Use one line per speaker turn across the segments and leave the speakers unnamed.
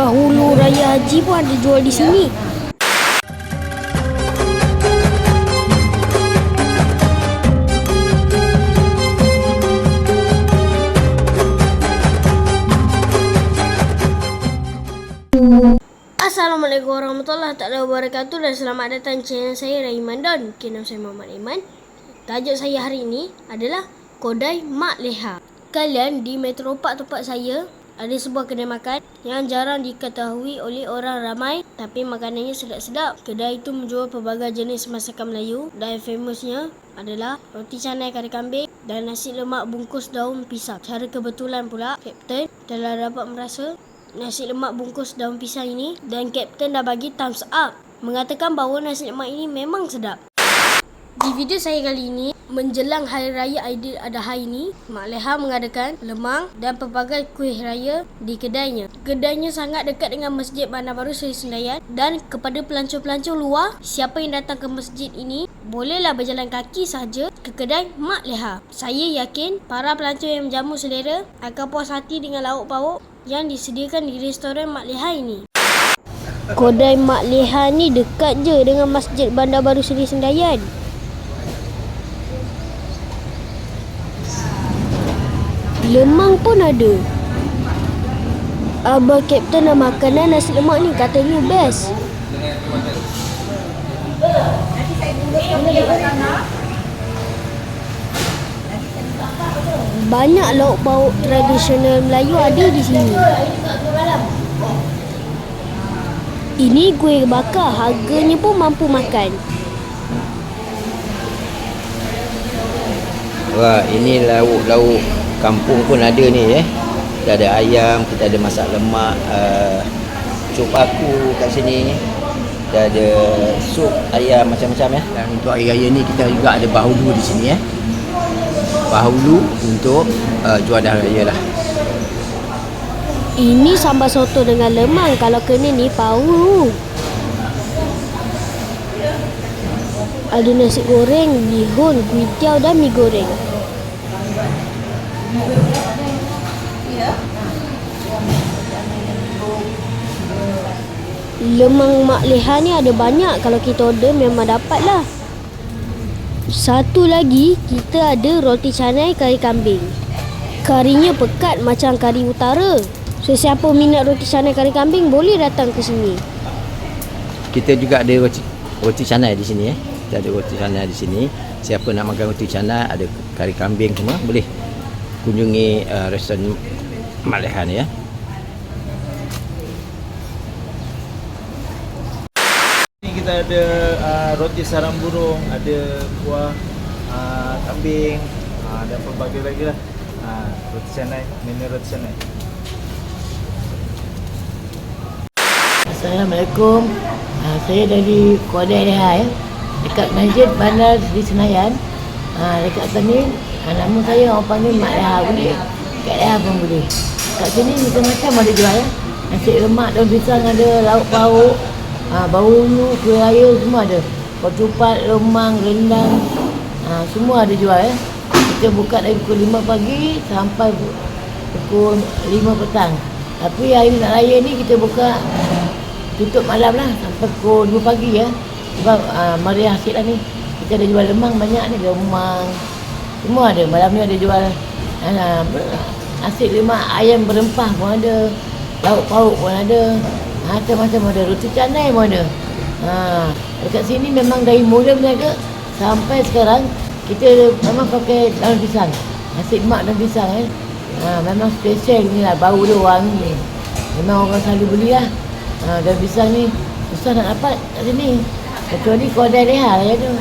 Bahulu Raya Haji pun ada jual di sini. Assalamualaikum warahmatullahi wabarakatuh dan selamat datang channel saya Raiman Don. Okay, nama saya Muhammad Iman. Tajuk saya hari ini adalah Kodai Mak Leha. Kalian di Metro Park tempat saya ada sebuah kedai makan yang jarang diketahui oleh orang ramai tapi makanannya sedap-sedap. Kedai itu menjual pelbagai jenis masakan Melayu dan famousnya adalah roti canai kari kambing dan nasi lemak bungkus daun pisang. Cara kebetulan pula, Kapten telah dapat merasa nasi lemak bungkus daun pisang ini dan Kapten dah bagi thumbs up mengatakan bahawa nasi lemak ini memang sedap. Di video saya kali ini, menjelang Hari Raya Aidiladha ini, Mak Leha mengadakan lemang dan pelbagai kuih raya di kedainya. Kedainya sangat dekat dengan Masjid Bandar Baru Seri Sendayan dan kepada pelancong-pelancong luar, siapa yang datang ke masjid ini, bolehlah berjalan kaki saja ke kedai Mak Leha. Saya yakin para pelancong yang menjamu selera akan puas hati dengan lauk pauk yang disediakan di restoran Mak Leha ini. Kodai Mak Leha ni dekat je dengan Masjid Bandar Baru Seri Sendayan. Lemang pun ada. Abang Kapten dah makan dah nasi lemak ni katanya best. Banyak lauk pauk tradisional Melayu ada di sini. Ini kuih bakar, harganya pun mampu makan.
Wah, ini lauk-lauk kampung pun ada ni eh. Kita ada ayam, kita ada masak lemak, uh, sup aku kat sini. Kita ada sup ayam macam-macam ya.
Dan untuk hari raya ni kita juga ada bahulu di sini eh. Bahulu untuk uh, jual dah raya lah.
Ini sambal soto dengan lemang. Kalau kena ni power. Ada nasi goreng, bihun, kuih tiaw dan mi goreng. Lemang Mak Leha ni ada banyak. Kalau kita order memang dapat lah. Satu lagi, kita ada roti canai kari kambing. Karinya pekat macam kari utara. So, siapa minat roti canai kari kambing boleh datang ke sini.
Kita juga ada roti roti canai di sini eh. Kita ada roti canai di sini. Siapa nak makan roti canai, ada kari kambing semua boleh kunjungi uh, restoran Malehan ya.
Ni kita ada uh, roti sarang burung, ada kuah uh, kambing uh, dan pelbagai lagi lah. Uh, roti canai, menu roti canai.
Assalamualaikum. Ha, saya dari Kuala Leha ya. Dekat Masjid Bandar di Senayan. Ha, dekat sini nama saya orang panggil Mak Leha boleh. Kat Leha pun boleh. Kat sini macam-macam ada jual ya. Nasi lemak daun pisang ada, lauk pauk, ha, bau ulu, kuih raya semua ada. Ketupat, lemang, rendang. Ha, semua ada jual ya. Kita buka dari pukul 5 pagi sampai pukul 5 petang. Tapi hari nak raya ni kita buka tutup malam lah sampai pukul 2 pagi ya. Sebab uh, meriah sikit lah ni. Kita ada jual lemang banyak ni, lemang. Semua ada. Malam ni ada jual nasi lemak ayam berempah pun ada. Lauk pauk pun ada. Macam-macam ada. Roti canai pun ada. Ha, dekat sini memang dari mula berniaga sampai sekarang kita memang pakai daun pisang. Nasi lemak daun pisang eh. Ha, memang special ni lah. Bau dia wangi. Memang orang selalu beli lah. Ha, dan pisang ni susah nak dapat kat sini. Kecuali kedai leha lah tu.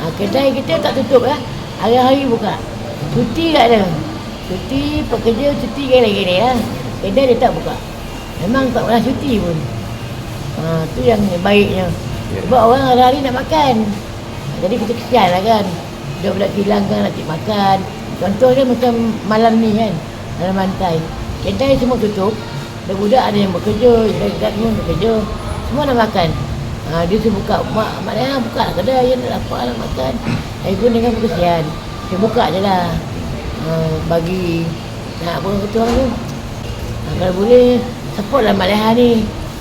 Ha, kedai kita tak tutup lah. Hari-hari buka. Cuti tak ada. Cuti, pekerja cuti gini-gini lah. Kedai dia tak buka. Memang tak pernah cuti pun. Ha, tu yang baiknya. Sebab orang hari-hari nak makan. Jadi kita kesian lah kan. Dia budak kilang kan nak cik makan. Contohnya macam malam ni kan. Malam pantai. Kedai semua tutup. Budak-budak ada yang bekerja, budak-budak semua bekerja. Semua nak makan. Ha, dia tu buka, mak, mak dia buka lah kedai, dia nak dapat nak makan. Saya pun dengan kesian. Dia buka je lah. Ha, bagi, nak apa orang tu. Ha, kalau boleh, supportlah Mak Leha ni.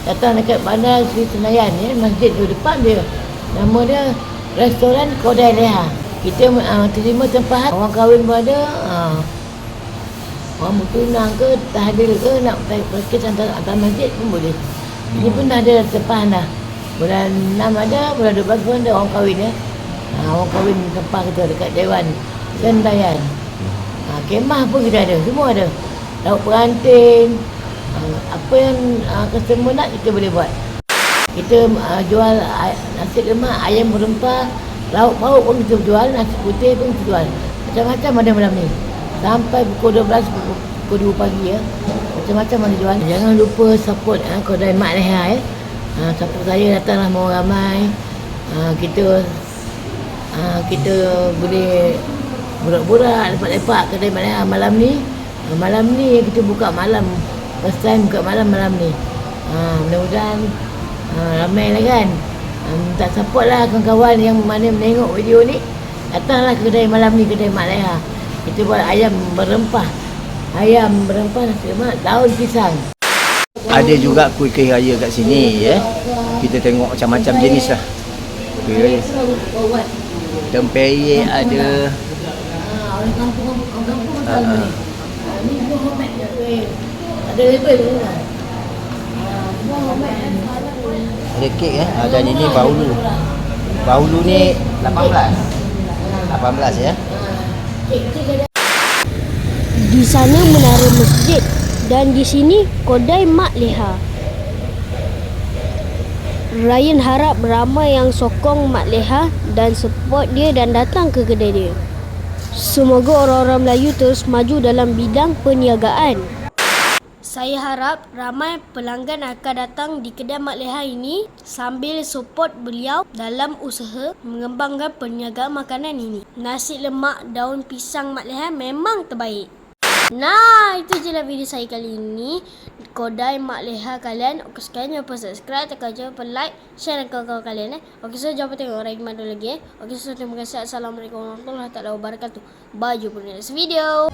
Datang dekat bandar Sri Senayan ya, masjid tu depan dia. Nama dia Restoran Kodai Leha. Kita uh, terima tempahan orang kahwin pun ada. Uh, orang bertunang ke, tahlil ke, nak pergi antara, antara masjid pun boleh. Ini pun ada tempahan dah. Bulan 6 ada, bulan 12 pun ada orang kahwin ya. Ha, orang kahwin tempah kita dekat Dewan Gentayan. Ha, kemah pun kita ada, semua ada. Lauk perantin, ha, apa yang ha, customer nak kita boleh buat. Kita ha, jual nasi lemak, ayam berempah, lauk pauk pun kita jual, nasi putih pun kita jual. Macam-macam ada malam ni. Sampai pukul 12, pukul, pukul 2 pagi ya. Macam-macam ada jual. Jangan lupa support ha, kedai Mak Leha ya. Ha, support saya datanglah mau ramai. Ha, kita ha, kita boleh borak-borak lepak-lepak kedai Mak Leha malam ni. Malam ni kita buka malam. First time buka malam malam ni. Ha, mudah-mudahan ha, ramai lah kan. Ha, minta support lah kawan-kawan yang mana menengok video ni. Datanglah ke kedai malam ni, kedai Mak Leha. Kita buat ayam berempah. Ayam berempah nasi lemak, daun pisang.
Ada juga kuih-kuih raya kat sini ya. Kita tengok macam-macam jenis lah. Kuih raya. Tempeyek ada.
Orang kampung orang kampung tahu ni. Ni semua hormat je kuih. Ada label hormat.
Ada kek eh. Ah, dan ini bahulu. Bahulu ni 18. 18 ya.
Ada
Di sana menara masjid dan di sini kodai Mak Leha. Ryan harap ramai yang sokong Mak Leha dan support dia dan datang ke kedai dia. Semoga orang-orang Melayu terus maju dalam bidang perniagaan. Saya harap ramai pelanggan akan datang di kedai Mak Leha ini sambil support beliau dalam usaha mengembangkan perniagaan makanan ini. Nasi lemak daun pisang Mak Leha memang terbaik. Nah, itu je lah video saya kali ini. Kodai Mak Leha kalian. Okey, sekalian jangan lupa subscribe, tekan jangan lupa like, share dengan kawan-kawan kalian eh. Okey, so jangan lupa tengok Raid Madu lagi eh. Okey, so terima kasih. Assalamualaikum warahmatullahi wabarakatuh. Jumpa di next video.